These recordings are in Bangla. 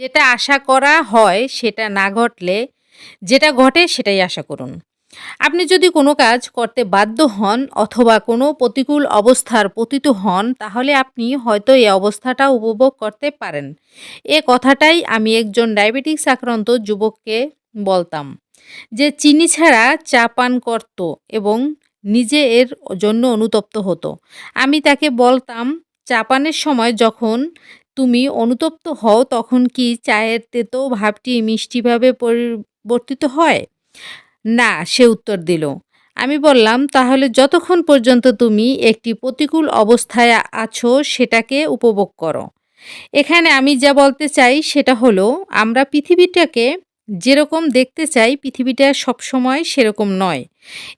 যেটা আশা করা হয় সেটা না ঘটলে যেটা ঘটে সেটাই আশা করুন। আপনি যদি কোনো কাজ করতে বাধ্য হন অথবা কোনো প্রতিকূল অবস্থার পতিত হন, তাহলে আপনি হয়তো এই অবস্থাটা উপভোগ করতে পারেন। এ কথাটাই আমি একজন ডায়াবেটিক্স আক্রান্ত যুবককে বলতাম যে, চিনি ছাড়া চা পান করত এবং নিজে এর জন্য অনুতপ্ত হতো। আমি তাকে বলতাম, চা পানের সময় যখন তুমি অনুতপ্ত হও তখন কি চায়ের তেতো ভাবটি মিষ্টিভাবে পরিবর্তিত হয়? না, সে উত্তর দিল। আমি বললাম, তাহলে যতক্ষণ পর্যন্ত তুমি একটি প্রতিকূল অবস্থায় আছো সেটাকে উপভোগ করো। এখানে আমি যা বলতে চাই সেটা হলো, আমরা পৃথিবীটাকে যেরকম দেখতে চাই, পৃথিবীটা সবসময় সেরকম নয়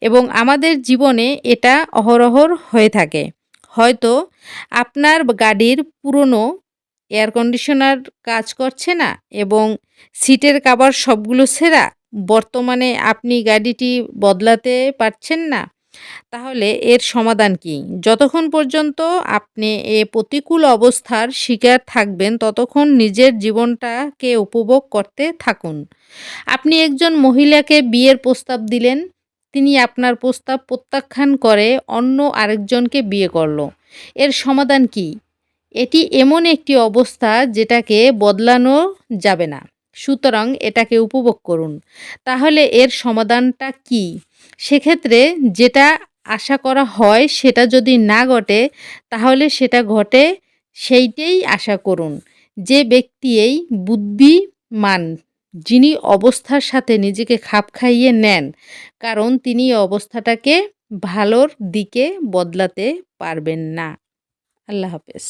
এবং আমাদের জীবনে এটা অহরহর হয়ে থাকে। হয়তো আপনার গাড়ির পুরনো এয়ার কন্ডিশনার কাজ করছে না এবং সিটের কাবার সবগুলো সেরা বর্তমানে আপনি গাড়িটি বদলাতে পারছেন না। তাহলে এর সমাধান কি? যতক্ষণ পর্যন্ত আপনি এ প্রতিকূল অবস্থার শিকার থাকবেন, ততক্ষণ নিজের জীবনটাকে উপভোগ করতে থাকুন। আপনি একজন মহিলাকে বিয়ের প্রস্তাব দিলেন, তিনি আপনার প্রস্তাব প্রত্যাখ্যান করে অন্য আরেকজনকে বিয়ে করল। এর সমাধান কি? এটি এমন একটি অবস্থা যেটাকে বদলানো যাবে না। সুতরাং এটাকে উপভোগ করুন। তাহলে এর সমাধানটা কি? সেক্ষেত্রে যেটা আশা করা হয় সেটা যদি না ঘটে, তাহলে সেটা ঘটে সেইটাই আশা করুন। যে ব্যক্তি এই বুদ্ধিমান, যিনি অবস্থার সাথে নিজেকে খাপ খাইয়ে নেন, কারণ তিনি অবস্থাটাকে ভালোর দিকে বদলাতে পারবেন না। আল্লাহ হাফেজ।